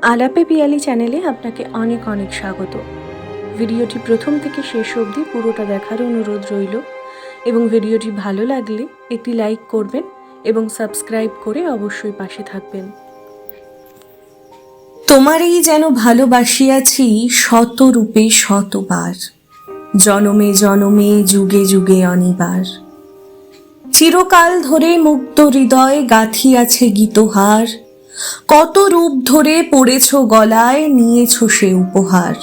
আলাপে পিয়ালি চ্যানেলে আপনাকে অনেক অনেক স্বাগত। ভিডিওটি প্রথম থেকে শেষ অবধি পুরোটা দেখার অনুরোধ রইল এবং ভিডিওটি ভালো লাগলে একটি লাইক করবেন এবং সাবস্ক্রাইব করে অবশ্যই পাশে থাকবেন। তোমারই যেন ভালোবাসিয়াছি শত রূপে শতবার, জনমে জনমে যুগে যুগে অনিবার। চিরকাল ধরে মুক্ত হৃদয় গাথিয়াছে গীতহার কত রূপ ধরে পড়েছ গলায়, নিয়েছ সে উপহার।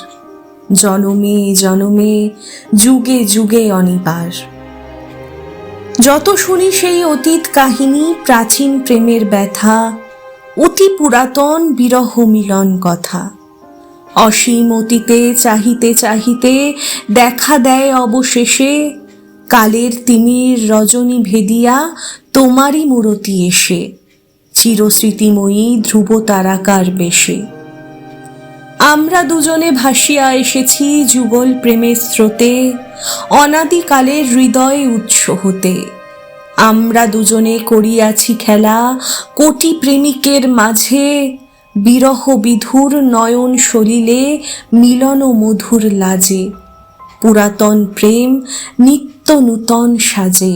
জনমে জনমে, যুগে যুগে অনিবার। যত শুনি সেই অতীত কাহিনী, প্রাচীন প্রেমের ব্যথা, অতি পুরাতন বিরহ মিলন কথা। অসীম অতীতে চাহিতে চাহিতে দেখা দেয় অবশেষে, কালের তিমির রজনী ভেদিয়া তোমারই মূরতি এসে। চিরস্মৃতিময়ী ধ্রুব তারাকার বেশে। আমরা দুজনে ভাসিয়া এসেছি যুগল প্রেমের স্রোতে, অনাদিকালের হৃদয় উৎস হতে। আমরা দুজনে করিয়াছি খেলা কোটি প্রেমিকের মাঝে, বিরহ বিধুর নয়ন সলিলে, মিলন মধুর লাজে। পুরাতন প্রেম নিত্য নূতন সাজে।